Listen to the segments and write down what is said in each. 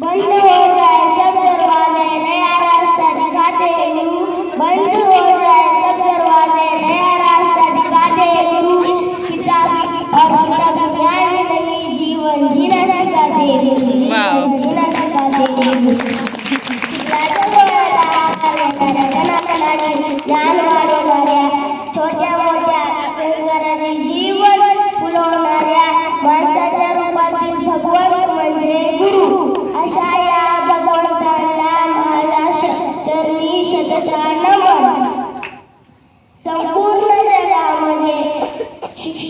Bye.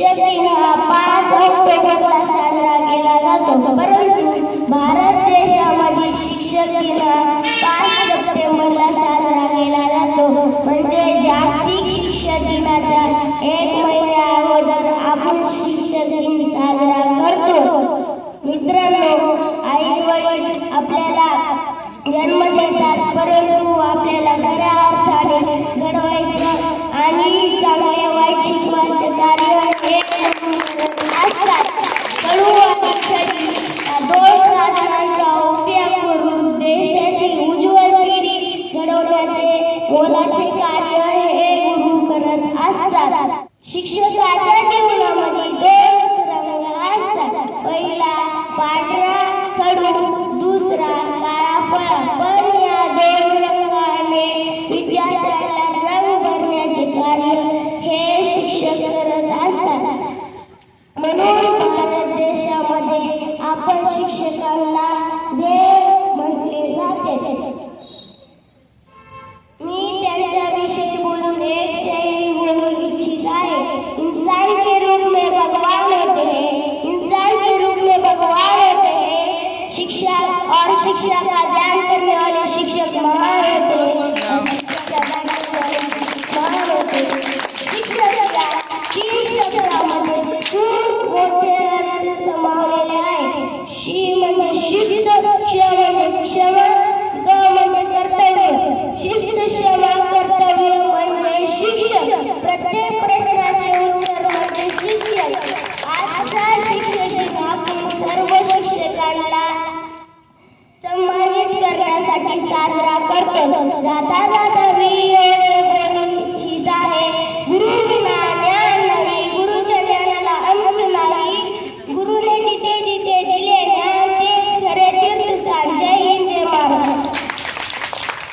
शिक्षण हा पाच साजरा केला जातो. परंतु भारत देशामध्ये शिक्षक दिन पाच सप्टेंबरला साजरा केला जातो. म्हणजे जागतिक शिक्षक दिनाच्या एक महिन्या अगोदर आपण शिक्षक साजरा करतो. मित्रांनो आई आपल्याला जन्म देतात परंतु मुलाचे कार्य हे गुरु करत असतात. शिक्षकाच्या जीवनामध्ये देव असतात. पहिला पांढरा खडू दुसरा काळा फळा. पण या देव रंगाने विद्यार्थ्याला रंग करण्याचे कार्य